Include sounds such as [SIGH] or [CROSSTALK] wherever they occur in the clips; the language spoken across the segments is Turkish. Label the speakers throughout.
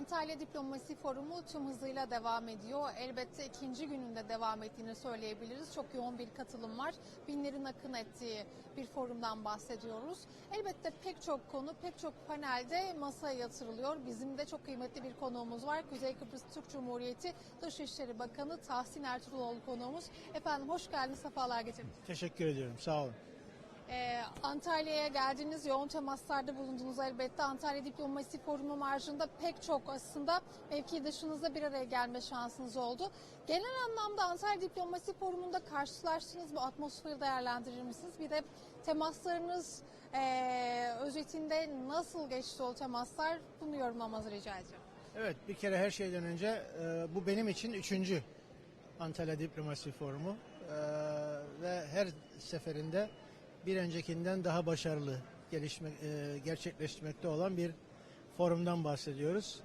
Speaker 1: Antalya Diplomasi Forumu tüm hızıyla devam ediyor. Elbette ikinci gününde devam ettiğini söyleyebiliriz. Çok yoğun bir katılım var. Binlerin akın ettiği bir forumdan bahsediyoruz. Elbette pek çok konu, pek çok panelde masaya yatırılıyor. Bizim de çok kıymetli bir konuğumuz var. Kuzey Kıbrıs Türk Cumhuriyeti Dışişleri Bakanı Tahsin Ertuğruloğlu konuğumuz. Efendim hoş geldiniz, sefalar getirdiniz.
Speaker 2: Teşekkür ediyorum. Sağ olun.
Speaker 1: Ee, Antalya'ya geldiniz, yoğun temaslarda bulundunuz elbette. Antalya Diplomasi Forumu marjında pek çok aslında mevkidaşınızla bir araya gelme şansınız oldu. Genel anlamda Antalya Diplomasi Forumu'nda karşılaştığınız bu atmosferi değerlendirir misiniz? Bir de temaslarınız ee, özetinde nasıl geçti o temaslar? Bunu yorumlamanızı rica edeceğim.
Speaker 2: Evet bir kere her şeyden önce e, bu benim için üçüncü Antalya Diplomasi Forumu E, ve her seferinde bir öncekinden daha başarılı gelişme, e, gerçekleştirmekte olan bir forumdan bahsediyoruz.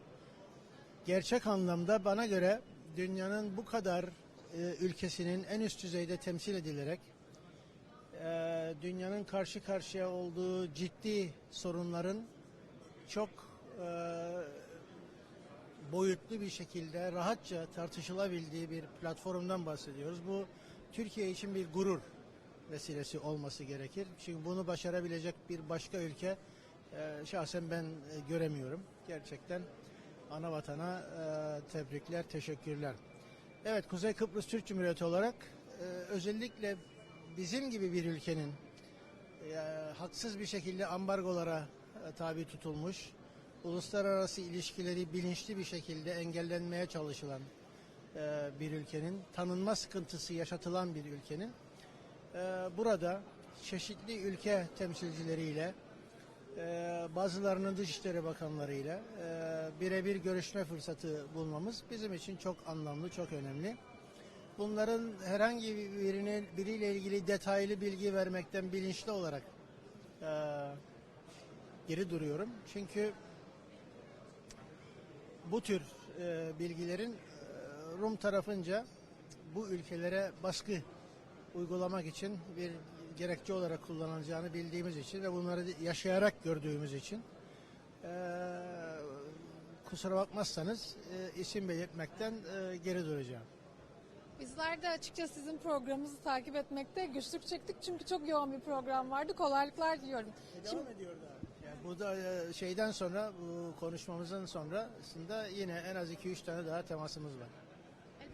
Speaker 2: Gerçek anlamda bana göre dünyanın bu kadar e, ülkesinin en üst düzeyde temsil edilerek e, dünyanın karşı karşıya olduğu ciddi sorunların çok e, boyutlu bir şekilde rahatça tartışılabildiği bir platformdan bahsediyoruz. Bu Türkiye için bir gurur vesilesi olması gerekir. Çünkü bunu başarabilecek bir başka ülke e, şahsen ben e, göremiyorum. Gerçekten ana vatana e, tebrikler, teşekkürler. Evet Kuzey Kıbrıs Türk Cumhuriyeti olarak e, özellikle bizim gibi bir ülkenin e, haksız bir şekilde ambargolara e, tabi tutulmuş, uluslararası ilişkileri bilinçli bir şekilde engellenmeye çalışılan e, bir ülkenin, tanınma sıkıntısı yaşatılan bir ülkenin burada çeşitli ülke temsilcileriyle, e, bazılarının Dışişleri Bakanlarıyla e, birebir görüşme fırsatı bulmamız bizim için çok anlamlı, çok önemli. Bunların herhangi birine, biriyle ilgili detaylı bilgi vermekten bilinçli olarak e, geri duruyorum. Çünkü bu tür bilgilerin Rum tarafınca bu ülkelere baskı uygulamak için bir gerekçe olarak kullanılacağını bildiğimiz için ve bunları yaşayarak gördüğümüz için e, kusura bakmazsanız e, isim belirtmekten e, geri duracağım.
Speaker 1: Bizler de açıkça sizin programınızı takip etmekte güçlük çektik çünkü çok yoğun bir program vardı. Kolaylıklar diliyorum.
Speaker 2: Devam ediyor da. Yani bu da e, şeyden sonra bu konuşmamızın sonrasında yine en az 2-3 tane daha temasımız var.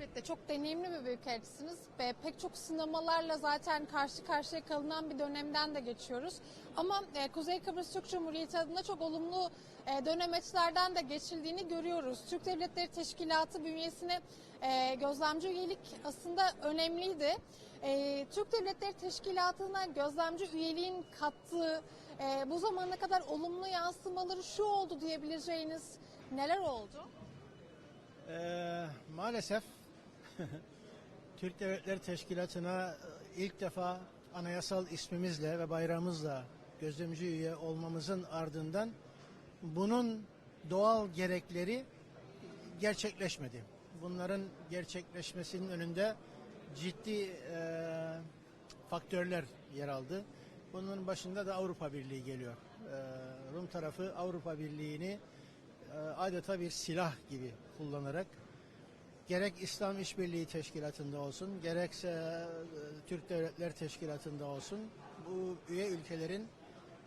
Speaker 1: Elbette çok deneyimli bir büyükelçisiniz ve pek çok sınamalarla zaten karşı karşıya kalınan bir dönemden de geçiyoruz. Ama e, Kuzey Kıbrıs Türk Cumhuriyeti adına çok olumlu e, dönemeçlerden de geçildiğini görüyoruz. Türk Devletleri Teşkilatı bünyesine e, gözlemci üyelik aslında önemliydi. E, Türk Devletleri Teşkilatı'na gözlemci üyeliğin kattığı e, bu zamana kadar olumlu yansımaları şu oldu diyebileceğiniz neler oldu?
Speaker 2: Ee, maalesef [LAUGHS] Türk Devletleri Teşkilatı'na ilk defa anayasal ismimizle ve bayrağımızla gözlemci üye olmamızın ardından bunun doğal gerekleri gerçekleşmedi. Bunların gerçekleşmesinin önünde ciddi e, faktörler yer aldı. Bunun başında da Avrupa Birliği geliyor. E, Rum tarafı Avrupa Birliği'ni e, adeta bir silah gibi kullanarak gerek İslam İşbirliği Teşkilatı'nda olsun, gerekse e, Türk Devletler Teşkilatı'nda olsun bu üye ülkelerin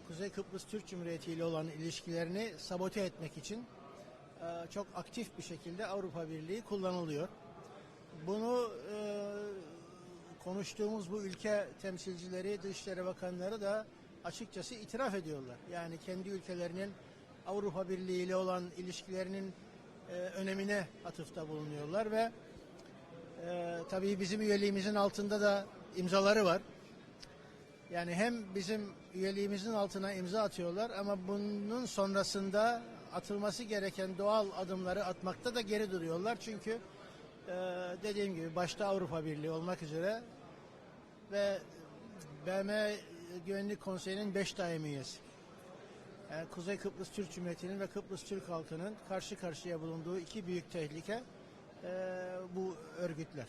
Speaker 2: Kuzey Kıbrıs Türk Cumhuriyeti ile olan ilişkilerini sabote etmek için e, çok aktif bir şekilde Avrupa Birliği kullanılıyor. Bunu e, konuştuğumuz bu ülke temsilcileri, Dışişleri Bakanları da açıkçası itiraf ediyorlar. Yani kendi ülkelerinin Avrupa Birliği ile olan ilişkilerinin e, önemine atıfta bulunuyorlar ve e, tabii bizim üyeliğimizin altında da imzaları var. Yani hem bizim üyeliğimizin altına imza atıyorlar ama bunun sonrasında atılması gereken doğal adımları atmakta da geri duruyorlar. Çünkü e, dediğim gibi başta Avrupa Birliği olmak üzere ve BM Güvenlik Konseyi'nin 5 daimi üyesi. Yani Kuzey Kıbrıs Türk Cumhuriyeti'nin ve Kıbrıs Türk halkının karşı karşıya bulunduğu iki büyük tehlike e, bu örgütler.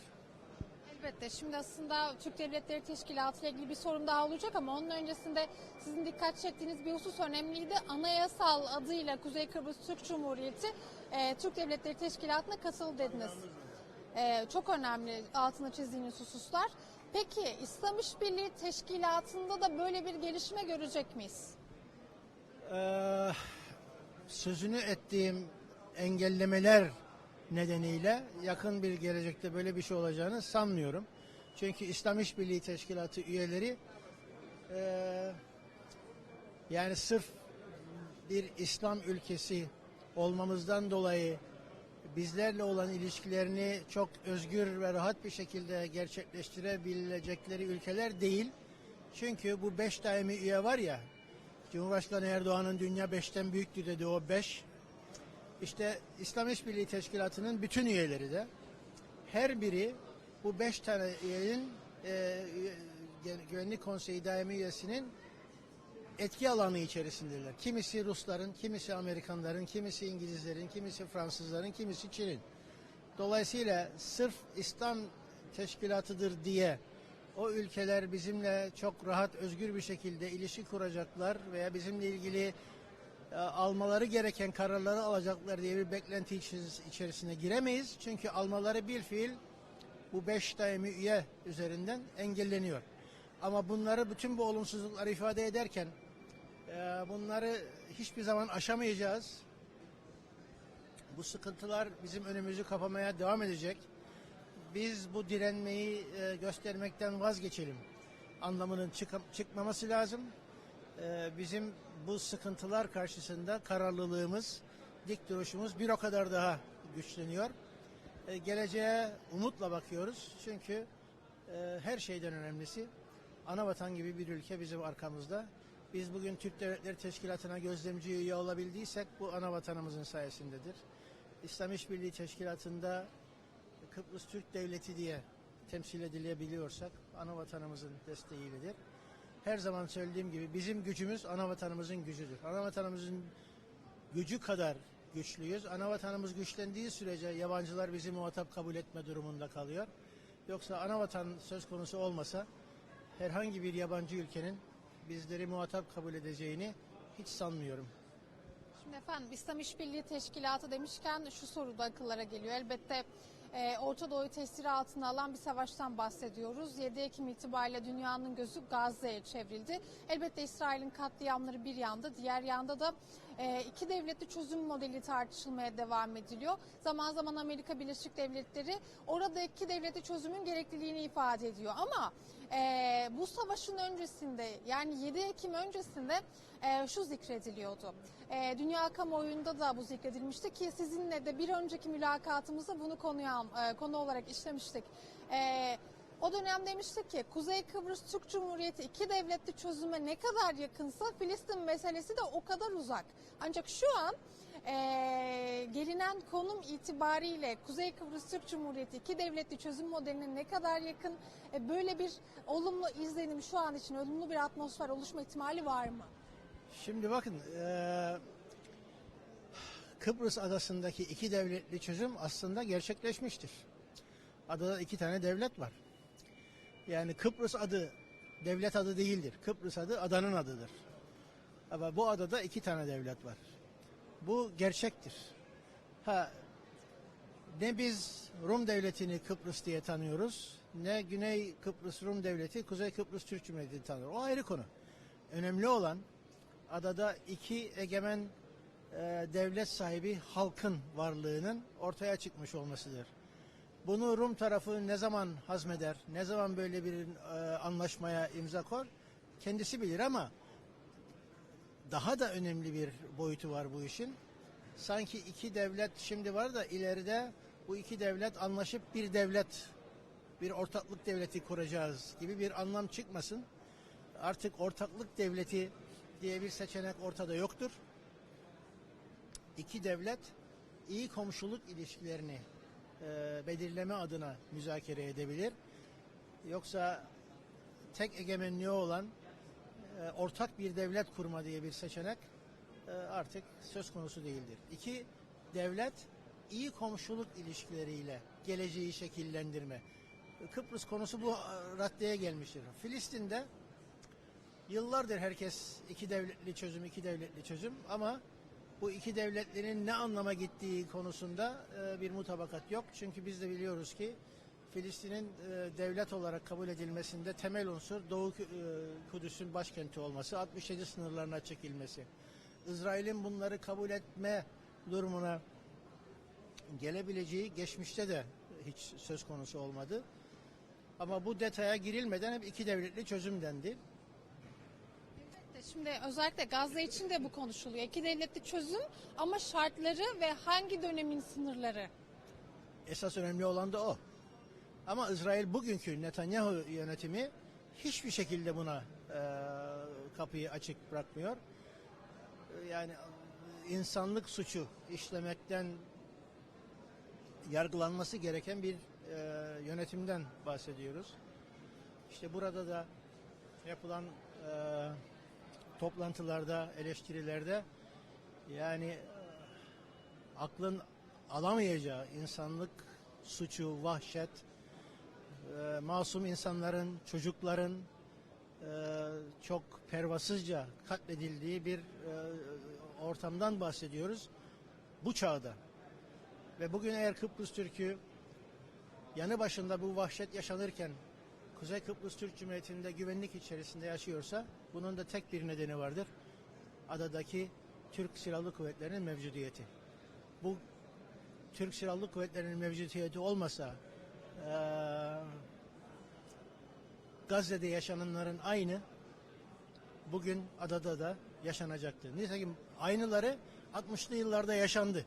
Speaker 1: Elbette. Şimdi aslında Türk Devletleri Teşkilatı ile ilgili bir sorun daha olacak ama onun öncesinde sizin dikkat çektiğiniz bir husus önemliydi. Anayasal adıyla Kuzey Kıbrıs Türk Cumhuriyeti e, Türk Devletleri Teşkilatı'na katıldı dediniz. E, çok önemli altını çizdiğiniz hususlar. Peki İslam İşbirliği Teşkilatı'nda da böyle bir gelişme görecek miyiz?
Speaker 2: Ee, sözünü ettiğim engellemeler nedeniyle yakın bir gelecekte böyle bir şey olacağını sanmıyorum. Çünkü İslam İşbirliği Teşkilatı üyeleri eee, yani sırf bir İslam ülkesi olmamızdan dolayı bizlerle olan ilişkilerini çok özgür ve rahat bir şekilde gerçekleştirebilecekleri ülkeler değil. Çünkü bu beş daimi üye var ya, Cumhurbaşkanı Erdoğan'ın dünya beşten büyüktü dedi o beş. İşte İslam İşbirliği Teşkilatı'nın bütün üyeleri de her biri bu beş tane üyenin e, üye- Güvenlik Konseyi daimi üyesinin etki alanı içerisindeler. Kimisi Rusların, kimisi Amerikanların, kimisi İngilizlerin, kimisi Fransızların, kimisi Çin'in. Dolayısıyla sırf İslam teşkilatıdır diye o ülkeler bizimle çok rahat, özgür bir şekilde ilişki kuracaklar veya bizimle ilgili e, almaları gereken kararları alacaklar diye bir beklenti içeris- içerisine giremeyiz. Çünkü almaları bir fiil bu beş daimi üye üzerinden engelleniyor. Ama bunları bütün bu olumsuzlukları ifade ederken e, bunları hiçbir zaman aşamayacağız. Bu sıkıntılar bizim önümüzü kapamaya devam edecek. Biz bu direnmeyi e, göstermekten vazgeçelim. Anlamının çık- çıkmaması lazım. E, bizim bu sıkıntılar karşısında kararlılığımız, dik duruşumuz bir o kadar daha güçleniyor. E, geleceğe umutla bakıyoruz. Çünkü e, her şeyden önemlisi ana vatan gibi bir ülke bizim arkamızda. Biz bugün Türk Devletleri Teşkilatı'na gözlemci üye olabildiysek bu ana vatanımızın sayesindedir. İslam İşbirliği Teşkilatı'nda Kıbrıs Türk Devleti diye temsil edilebiliyorsak ana vatanımızın desteğiyledir. Her zaman söylediğim gibi bizim gücümüz ana vatanımızın gücüdür. Ana vatanımızın gücü kadar güçlüyüz. Ana vatanımız güçlendiği sürece yabancılar bizi muhatap kabul etme durumunda kalıyor. Yoksa ana vatan söz konusu olmasa herhangi bir yabancı ülkenin bizleri muhatap kabul edeceğini hiç sanmıyorum.
Speaker 1: Şimdi efendim İslam İşbirliği Teşkilatı demişken şu soru da akıllara geliyor. Elbette e, Orta Doğu'yu tesiri altına alan bir savaştan bahsediyoruz. 7 Ekim itibariyle dünyanın gözü Gazze'ye çevrildi. Elbette İsrail'in katliamları bir yanda, diğer yanda da e, iki devletli çözüm modeli tartışılmaya devam ediliyor. Zaman zaman Amerika Birleşik Devletleri orada iki devletli çözümün gerekliliğini ifade ediyor. Ama e, bu savaşın öncesinde yani 7 Ekim öncesinde e, şu zikrediliyordu. E, dünya kamuoyunda da bu zikredilmişti ki sizinle de bir önceki mülakatımızda bunu konuya, e, konu olarak işlemiştik. O dönem demiştik ki Kuzey Kıbrıs Türk Cumhuriyeti iki devletli çözüme ne kadar yakınsa Filistin meselesi de o kadar uzak. Ancak şu an e, gelinen konum itibariyle Kuzey Kıbrıs Türk Cumhuriyeti iki devletli çözüm modeline ne kadar yakın e, böyle bir olumlu izlenim şu an için olumlu bir atmosfer oluşma ihtimali var mı?
Speaker 2: Şimdi bakın eee, Kıbrıs adasındaki iki devletli çözüm aslında gerçekleşmiştir. Adada iki tane devlet var. Yani Kıbrıs adı devlet adı değildir. Kıbrıs adı adanın adıdır. Ama bu adada iki tane devlet var. Bu gerçektir. Ha ne biz Rum devletini Kıbrıs diye tanıyoruz, ne Güney Kıbrıs Rum devleti Kuzey Kıbrıs Türk Cumhuriyeti tanıyor. O ayrı konu. Önemli olan adada iki egemen e, devlet sahibi halkın varlığının ortaya çıkmış olmasıdır. Bunu Rum tarafı ne zaman hazmeder, ne zaman böyle bir e, anlaşmaya imza koyar kendisi bilir ama daha da önemli bir boyutu var bu işin. Sanki iki devlet şimdi var da ileride bu iki devlet anlaşıp bir devlet, bir ortaklık devleti kuracağız gibi bir anlam çıkmasın. Artık ortaklık devleti diye bir seçenek ortada yoktur. İki devlet iyi komşuluk ilişkilerini e, belirleme adına müzakere edebilir. Yoksa tek egemenliği olan e, ortak bir devlet kurma diye bir seçenek e, artık söz konusu değildir. İki devlet iyi komşuluk ilişkileriyle geleceği şekillendirme. Kıbrıs konusu bu e, raddeye gelmiştir. Filistin'de yıllardır herkes iki devletli çözüm, iki devletli çözüm ama bu iki devletlinin ne anlama gittiği konusunda e, bir mutabakat yok. Çünkü biz de biliyoruz ki Filistin'in e, devlet olarak kabul edilmesinde temel unsur Doğu e, Kudüs'ün başkenti olması, 67 sınırlarına çekilmesi. İsrail'in bunları kabul etme durumuna gelebileceği geçmişte de hiç söz konusu olmadı. Ama bu detaya girilmeden hep iki devletli çözüm dendi.
Speaker 1: Şimdi özellikle Gazze için de bu konuşuluyor. İki devletli çözüm ama şartları ve hangi dönemin sınırları?
Speaker 2: Esas önemli olan da o. Ama İsrail bugünkü Netanyahu yönetimi hiçbir şekilde buna e, kapıyı açık bırakmıyor. Yani insanlık suçu işlemekten yargılanması gereken bir e, yönetimden bahsediyoruz. İşte burada da yapılan e, toplantılarda, eleştirilerde yani e, aklın alamayacağı insanlık suçu, vahşet, e, masum insanların, çocukların e, çok pervasızca katledildiği bir ortamdan bahsediyoruz bu çağda. Ve bugün eğer Kıbrıs Türk'ü yanı başında bu vahşet yaşanırken Kuzey Kıbrıs Türk Cumhuriyeti'nde güvenlik içerisinde yaşıyorsa bunun da tek bir nedeni vardır. Adadaki Türk Silahlı Kuvvetleri'nin mevcudiyeti. Bu Türk Silahlı Kuvvetleri'nin mevcudiyeti olmasa eee, Gazze'de yaşananların aynı bugün adada da yaşanacaktır. Nitekim aynıları 60'lı yıllarda yaşandı.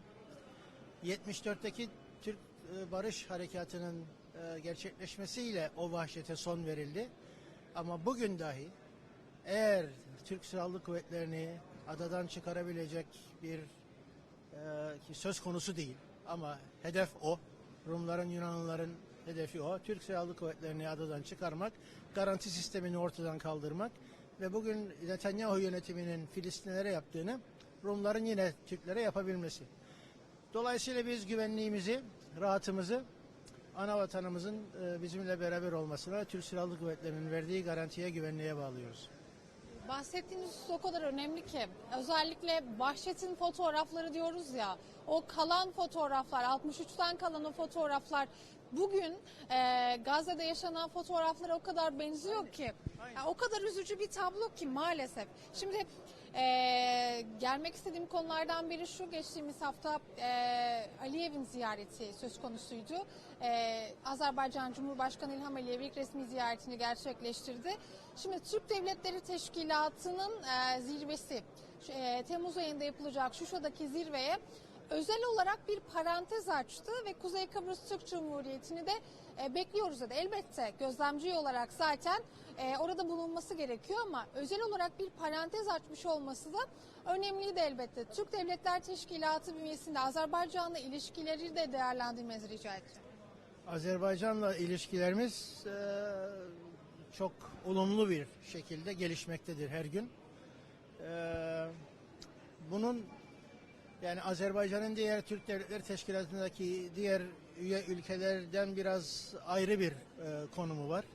Speaker 2: 74'teki Türk e, Barış Harekatı'nın e, gerçekleşmesiyle o vahşete son verildi. Ama bugün dahi eğer Türk Silahlı Kuvvetleri'ni adadan çıkarabilecek bir e, ki söz konusu değil ama hedef o. Rumların, Yunanlıların hedefi o. Türk Silahlı Kuvvetleri'ni adadan çıkarmak, garanti sistemini ortadan kaldırmak ve bugün Netanyahu yönetiminin Filistinlere yaptığını Rumların yine Türklere yapabilmesi. Dolayısıyla biz güvenliğimizi, rahatımızı ana vatanımızın e, bizimle beraber olmasına, Türk Silahlı Kuvvetleri'nin verdiği garantiye, güvenliğe bağlıyoruz.
Speaker 1: Bahsettiğiniz husus o kadar önemli ki özellikle vahşetin fotoğrafları diyoruz ya o kalan fotoğraflar 63'ten kalan o fotoğraflar bugün e, Gazze'de yaşanan fotoğraflara o kadar benziyor ki Yani o kadar üzücü bir tablo ki maalesef. Şimdi e, gelmek istediğim konulardan biri şu geçtiğimiz hafta e, Aliyev'in ziyareti söz konusuydu. E, Azerbaycan Cumhurbaşkanı İlham Aliyev ilk resmi ziyaretini gerçekleştirdi. Şimdi Türk Devletleri Teşkilatı'nın e, zirvesi e, Temmuz ayında yapılacak Şuşa'daki zirveye özel olarak bir parantez açtı ve Kuzey Kıbrıs Türk Cumhuriyeti'ni de e, bekliyoruz dedi. Elbette gözlemci olarak zaten e, orada bulunması gerekiyor ama özel olarak bir parantez açmış olması da önemliydi elbette. Türk Devletler Teşkilatı bünyesinde Azerbaycan'la ilişkileri de değerlendirmenizi rica edeceğim.
Speaker 2: Azerbaycan'la ilişkilerimiz e, çok olumlu bir şekilde gelişmektedir her gün. E, bunun yani Azerbaycan'ın diğer Türk Devletleri Teşkilatı'ndaki diğer üye ülkelerden biraz ayrı bir e, konumu var.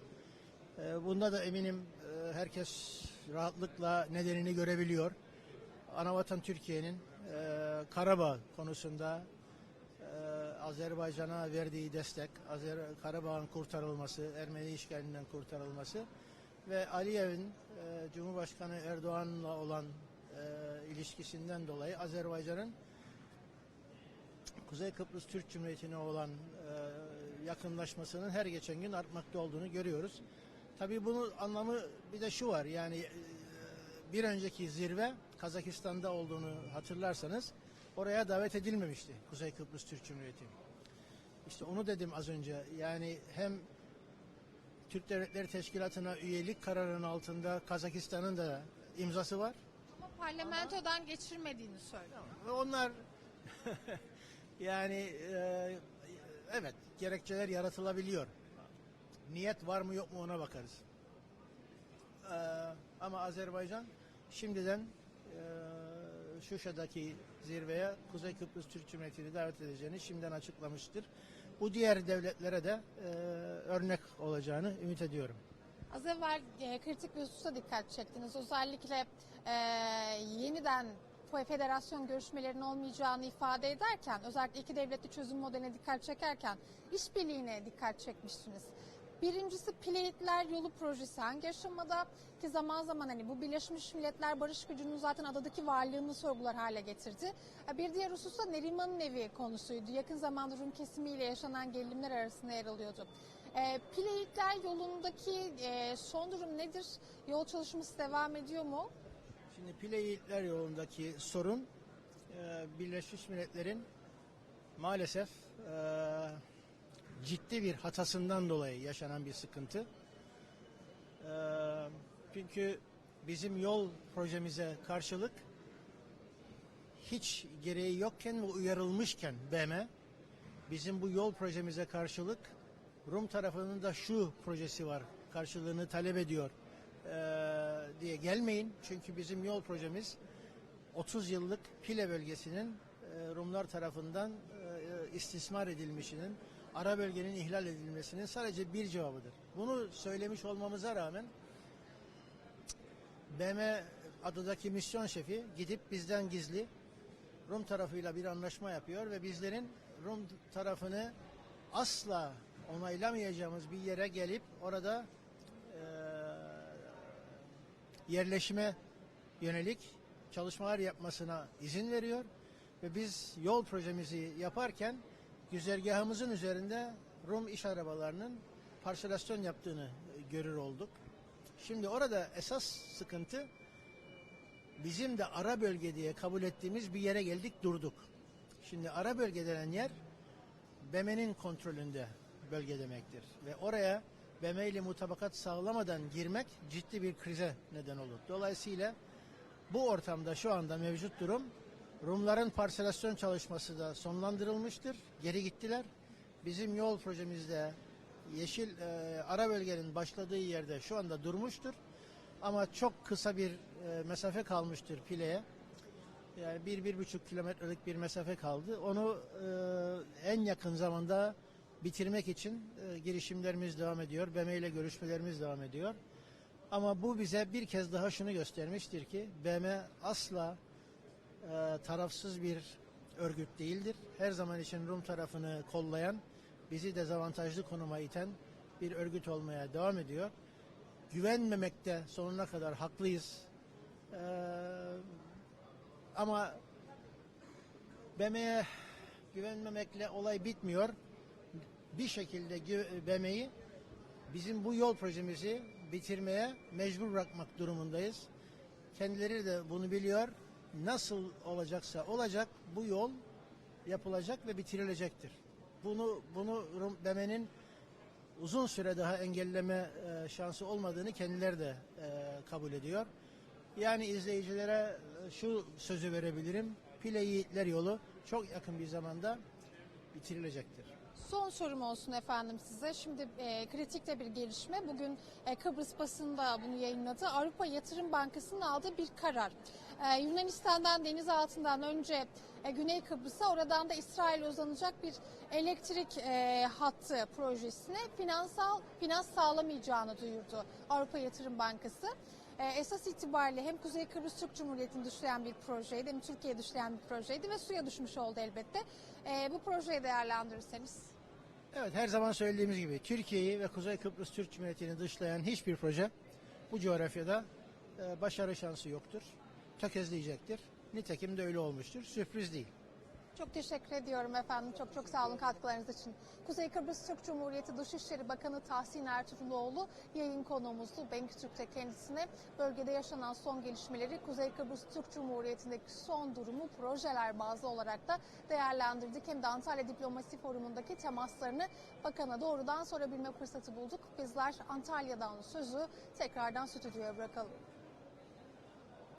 Speaker 2: E, bunda da eminim e, herkes rahatlıkla nedenini görebiliyor. Anavatan Türkiye'nin e, Karabağ konusunda e, Azerbaycan'a verdiği destek, Azer Karabağ'ın kurtarılması, Ermeni işgalinden kurtarılması ve Aliyev'in e, Cumhurbaşkanı Erdoğan'la olan e, ilişkisinden dolayı Azerbaycan'ın Kuzey Kıbrıs Türk Cumhuriyeti'ne olan e, yakınlaşmasının her geçen gün artmakta olduğunu görüyoruz. Tabii bunun anlamı bir de şu var yani e, bir önceki zirve Kazakistan'da olduğunu hatırlarsanız oraya davet edilmemişti Kuzey Kıbrıs Türk Cumhuriyeti. İşte onu dedim az önce yani hem Türk Devletleri Teşkilatı'na üyelik kararının altında Kazakistan'ın da imzası var.
Speaker 1: Parlamentodan geçirmediğini söylüyor.
Speaker 2: Ve onlar [LAUGHS] yani e, evet gerekçeler yaratılabiliyor. Niyet var mı yok mu ona bakarız. E, ama Azerbaycan şimdiden e, Şuşa'daki zirveye Kuzey Kıbrıs Türk Cumhuriyeti'ni davet edeceğini şimdiden açıklamıştır. Bu diğer devletlere de e, örnek olacağını ümit ediyorum.
Speaker 1: Az evvel e, kritik bir hususa dikkat çektiniz. Özellikle e, yeniden federasyon görüşmelerinin olmayacağını ifade ederken, özellikle iki devletli çözüm modeline dikkat çekerken işbirliğine dikkat çekmiştiniz. Birincisi Pleyitler Yolu projesi hangi aşamada ki zaman zaman hani bu Birleşmiş Milletler Barış Gücü'nün zaten adadaki varlığını sorgular hale getirdi. Bir diğer husus da Neriman'ın evi konusuydu. Yakın zamanda Rum kesimiyle yaşanan gerilimler arasında yer alıyordu. E, Pleyitler yolundaki e, son durum nedir? Yol çalışması devam ediyor mu?
Speaker 2: Şimdi Pile Yiğitler yolundaki sorun e, Birleşmiş Milletler'in maalesef e, ciddi bir hatasından dolayı yaşanan bir sıkıntı. E, çünkü bizim yol projemize karşılık hiç gereği yokken ve uyarılmışken BM bizim bu yol projemize karşılık Rum tarafının da şu projesi var karşılığını talep ediyor eee, diye gelmeyin. Çünkü bizim yol projemiz 30 yıllık Pile bölgesinin eee, Rumlar tarafından eee, istismar edilmişinin, ara bölgenin ihlal edilmesinin sadece bir cevabıdır. Bunu söylemiş olmamıza rağmen BM adadaki misyon şefi gidip bizden gizli Rum tarafıyla bir anlaşma yapıyor ve bizlerin Rum tarafını asla onaylamayacağımız bir yere gelip orada yerleşime yönelik çalışmalar yapmasına izin veriyor ve biz yol projemizi yaparken güzergahımızın üzerinde Rum iş arabalarının parselasyon yaptığını görür olduk. Şimdi orada esas sıkıntı bizim de ara bölge diye kabul ettiğimiz bir yere geldik durduk. Şimdi ara bölge denen yer BM'nin kontrolünde bölge demektir. Ve oraya BM mutabakat sağlamadan girmek ciddi bir krize neden olur. Dolayısıyla bu ortamda şu anda mevcut durum Rumların parselasyon çalışması da sonlandırılmıştır. Geri gittiler. Bizim yol projemizde yeşil e, ara bölgenin başladığı yerde şu anda durmuştur. Ama çok kısa bir e, mesafe kalmıştır Pile'ye. Yani bir, bir buçuk kilometrelik bir mesafe kaldı. Onu e, en yakın zamanda bitirmek için e, girişimlerimiz devam ediyor. BM ile görüşmelerimiz devam ediyor. Ama bu bize bir kez daha şunu göstermiştir ki BM asla e, tarafsız bir örgüt değildir. Her zaman için Rum tarafını kollayan, bizi dezavantajlı konuma iten bir örgüt olmaya devam ediyor. Güvenmemekte sonuna kadar haklıyız. E, ama BM'ye güvenmemekle olay bitmiyor. Bir şekilde BM'yi bizim bu yol projemizi bitirmeye mecbur bırakmak durumundayız. Kendileri de bunu biliyor. Nasıl olacaksa olacak bu yol yapılacak ve bitirilecektir. Bunu bunu BM'nin uzun süre daha engelleme e, şansı olmadığını kendileri de e, kabul ediyor. Yani izleyicilere e, şu sözü verebilirim. Pile Yiğitler yolu çok yakın bir zamanda bitirilecektir.
Speaker 1: Son sorum olsun efendim size. Şimdi e, kritikte bir gelişme. Bugün e, Kıbrıs basında bunu yayınladı. Avrupa Yatırım Bankası'nın aldığı bir karar. E, Yunanistan'dan deniz altından önce e, Güney Kıbrıs'a oradan da İsrail'e uzanacak bir elektrik e, hattı projesine finansal finans sağlamayacağını duyurdu Avrupa Yatırım Bankası. E, esas itibariyle hem Kuzey Kıbrıs Türk Cumhuriyeti'ni dışlayan bir projeydi hem Türkiye'yi dışlayan bir projeydi ve suya düşmüş oldu elbette. E, bu projeyi değerlendirirseniz.
Speaker 2: Evet her zaman söylediğimiz gibi Türkiye'yi ve Kuzey Kıbrıs Türk Cumhuriyeti'ni dışlayan hiçbir proje bu coğrafyada e, başarı şansı yoktur. Tökezleyecektir. Nitekim de öyle olmuştur. Sürpriz değil.
Speaker 1: Çok teşekkür ediyorum efendim. Çok çok sağ olun katkılarınız için. Kuzey Kıbrıs Türk Cumhuriyeti Dışişleri Bakanı Tahsin Ertuğruloğlu yayın konuğumuzdu. Benk Türk'te kendisine bölgede yaşanan son gelişmeleri, Kuzey Kıbrıs Türk Cumhuriyeti'ndeki son durumu projeler bazlı olarak da değerlendirdik. Hem de Antalya Diplomasi Forumu'ndaki temaslarını bakana doğrudan sorabilme fırsatı bulduk. Bizler Antalya'dan sözü tekrardan stüdyoya bırakalım.